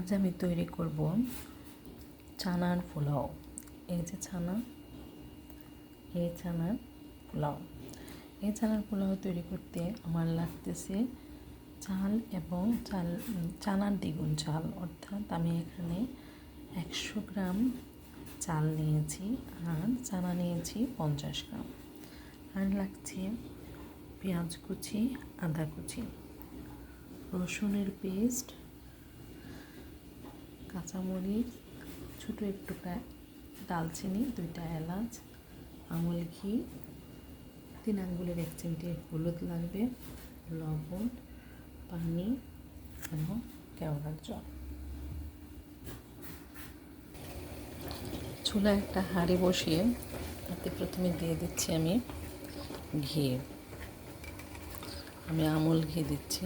আজ আমি তৈরি করব চানার পোলাও। এই যে ছানা এই চানার পোলাও। এই চানার পোলাও তৈরি করতে আমার লাগতেছে চাল এবং চাল, চানার দ্বিগুণ চাল। অর্থাৎ আমি এখানে একশো গ্রাম চাল নিয়েছি আর চানা নিয়েছি পঞ্চাশ গ্রাম। আর লাগছে পেঁয়াজ কুচি, আদা কুচি। রসুনের পেস্ট কাঁচামরিচ, ছোটো একটু দালচিনি দুইটা এলাচ, আমল ঘি, তিন আঙ্গুলের এক চিমটি হলুদ লাগবে, লবণ, পানি এবং কেওড়ার জল। চুলা একটা হাঁড়ি বসিয়ে তাতে প্রথমে দিয়ে দিচ্ছি আমি ঘি। আমি আমুল ঘি দিচ্ছি।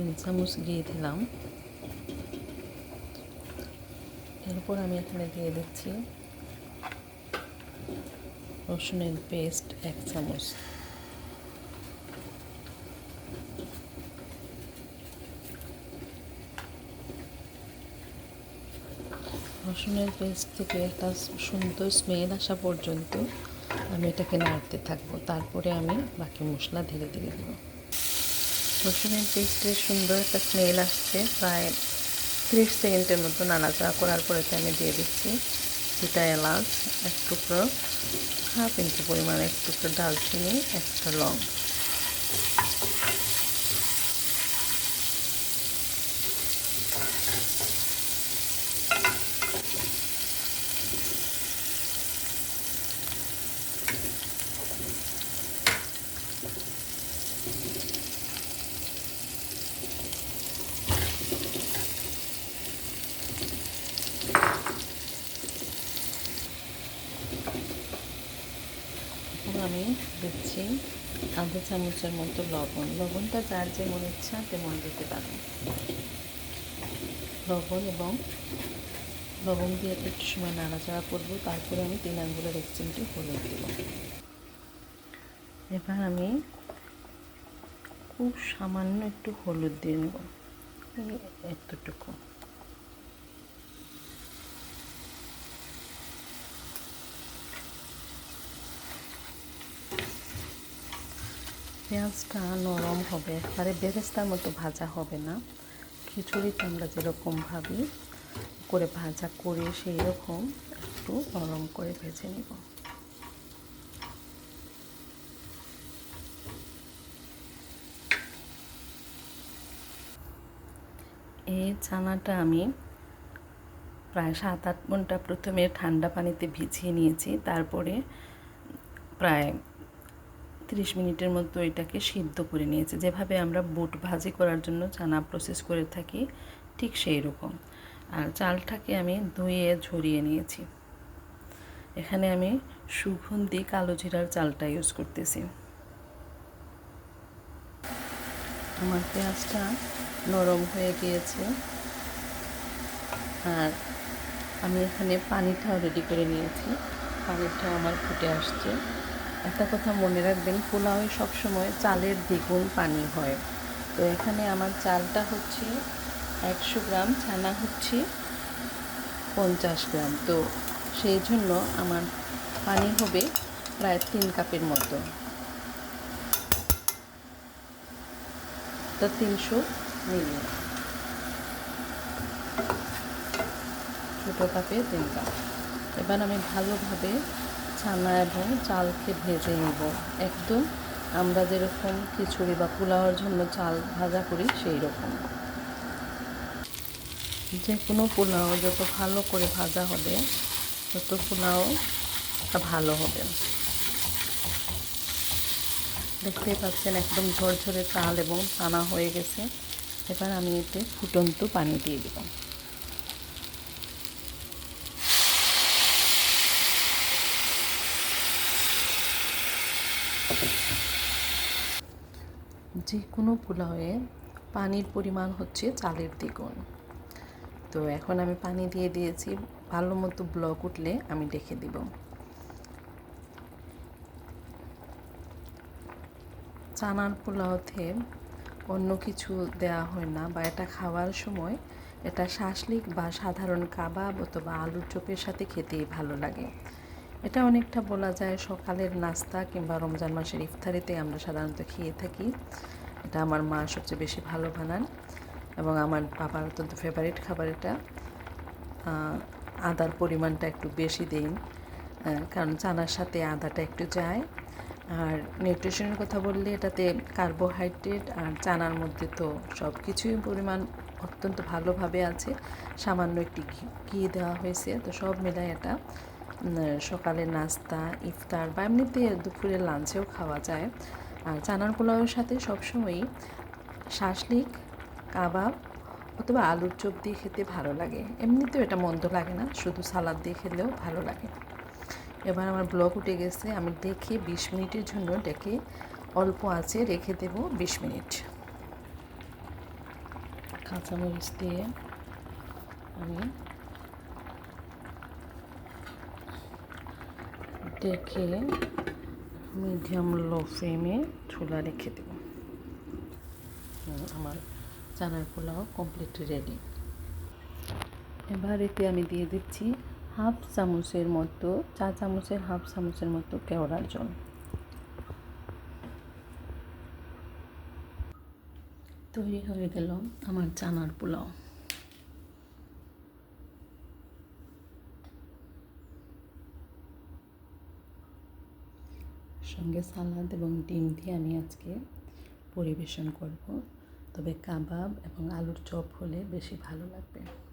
তিন চামচ ঘি দিলাম। এরপর আমি এখানে দিয়ে দিচ্ছি রসুনের পেস্ট এক চামচ। রসুনের পেস্ট থেকে একটা সুন্দর স্মেল আসা পর্যন্ত আমি এটাকে নাড়তে থাকব। তারপরে আমি বাকি মশলা ধীরে ধীরে দেবো। রসুনের পেস্টের সুন্দর একটা স্মেল আসছে, প্রায় ত্রিশ সেকেন্ডের মতো নাড়াচাড়া করার পরে আমি দিয়ে দিচ্ছি দুটা এলাচ, এক টুকরো, হাফ ইঞ্চি পরিমাণে এক টুকরো ডালচিনি একটা লং। এখন দিচ্ছি আধা চামচের মতো লবণ। লবণটা যার যেমন ইচ্ছা তেমন দিতে পারেন লবণ এবং লবণ দিয়ে একটু সময় নাড়াচাড়া করব, তারপরে আমি তিন আঙ্গুলের এক চিমটি হলুদ দেব। এবার আমি খুব সামান্য একটু হলুদ দিয়ে নেব। এতটুকু। পেঁয়াজটা নরম হবে একবারে বেরেস্তার মতো ভাজা হবে না। খিচুড়িতে আমরা যেরকম ভাবি, করে ভাজা করে সেই রকম একটু নরম করে ভেজে নিব। এই চানাটা আমি প্রায় সাত আট ঘণ্টা প্রথমে ঠান্ডা পানিতে ভিজিয়ে নিয়েছি, তারপরে প্রায় তিরিশ মিনিটের মতো এটাকে সিদ্ধ করে নিয়েছে। যেভাবে আমরা বুট ভাজি করার জন্য চানা প্রসেস করে থাকি, ঠিক সেই রকম। আর চালটাকে আমি ধুয়ে ঝরিয়ে নিয়েছি। এখানে আমি সুগন্ধি কালো জিরার চালটা ইউজ করতেছি। আমার পেঁয়াজটা নরম হয়ে গিয়েছে। আর আমি এখানে পানিটাও রেডি করে নিয়েছি। পানিটাও আমার ফুটে আসছে। একটা কথা মনে রাখবেন, পোলাওয়ে সবসময় চালের দ্বিগুণ পানি হয়। তো এখানে আমার চালটা হচ্ছে একশো গ্রাম, ছানা হচ্ছে পঞ্চাশ গ্রাম। তো সেই জন্য আমার পানি হবে প্রায় তিন কাপের মতো। তো তিনশো মিলি। ছোটো কাপে তিন কাপ। এবার আমি ভালোভাবে ছানা এবং চালকে ভেজে নেব। একদম আমরা যেরকম খিচুড়ি বা পোলাওয়ার জন্য চাল ভাজা করি সেই রকম যে কোনো পোলাও যত ভালো করে ভাজা হবে, তত পোলাও ভালো হবে। দেখতেই পাচ্ছেন একদম ঝরঝরে চাল এবং চানা হয়ে গেছে। এবার আমি এতে ফুটন্ত পানি দিয়ে দিলাম যে কোনো পোলাওয়ে পানির পরিমাণ হচ্ছে চালের দ্বিগুণ। তো এখন আমি পানি দিয়ে দিয়েছি, ভালো মতো ব্লক উঠলে আমি ডেকে দিব। চানার পোলাওতে অন্য কিছু দেওয়া হয় না বা এটা খাওয়ার সময় এটা শাসলিক বা সাধারণ কাবাব অথবা আলুর চপের সাথে খেতেই ভালো লাগে। এটা অনেকটা বলা যায় সকালের নাস্তা কিংবা রমজান মাসের ইফতারিতে আমরা সাধারণত খেয়ে থাকি। এটা আমার মা সবচেয়ে বেশি ভালো বানান এবং আমার বাবার অত্যন্ত ফেভারিট খাবার এটা। আদার পরিমাণটা একটু বেশি দিন কারণ চানার সাথে আদাটা একটু যায়। আর নিউট্রিশনের কথা বললে এটাতে কার্বোহাইড্রেট আর চানার মধ্যে তো সব কিছুই পরিমাণ অত্যন্ত ভালোভাবে আছে। সামান্য একটি ঘি দেওয়া হয়েছে, তো সব মিলাই এটা। সকালের নাস্তা, ইফতার বা এমনিতে দুপুরের লাঞ্চেও খাওয়া যায়। আর চানার পোলাওয়ের সাথে সবসময়ই শাসলিক, কাবাব অথবা আলুর চপ দিয়ে খেতে ভালো লাগে। এমনিতেও এটা মন্দ লাগে না, শুধু সালাদ দিয়ে খেলেও ভালো লাগে। এবার আমার ব্লক উঠে গেছে, আমি দেখে বিশ মিনিটের জন্য ডেকে অল্প আছে রেখে দেব বিশ মিনিট। কাঁচামরিচ দিয়ে আমি ডেকে মিডিয়াম লো ফ্লেমে চুলা রেখে দেব। আমার চানার পোলাও কমপ্লিট রেডি এবার এতে আমি দিয়ে দিচ্ছি হাফ চামচের মতো চা চামচের হাফ চামচের মতো কেওড়ার জল। তৈরি হয়ে গেল আমার চানার পোলাও। সঙ্গে সালাদ এবং ডিম দিয়ে আমি আজকে পরিবেশন করব। তবে কাবাব এবং আলুর চপ হলে বেশি ভালো লাগবে।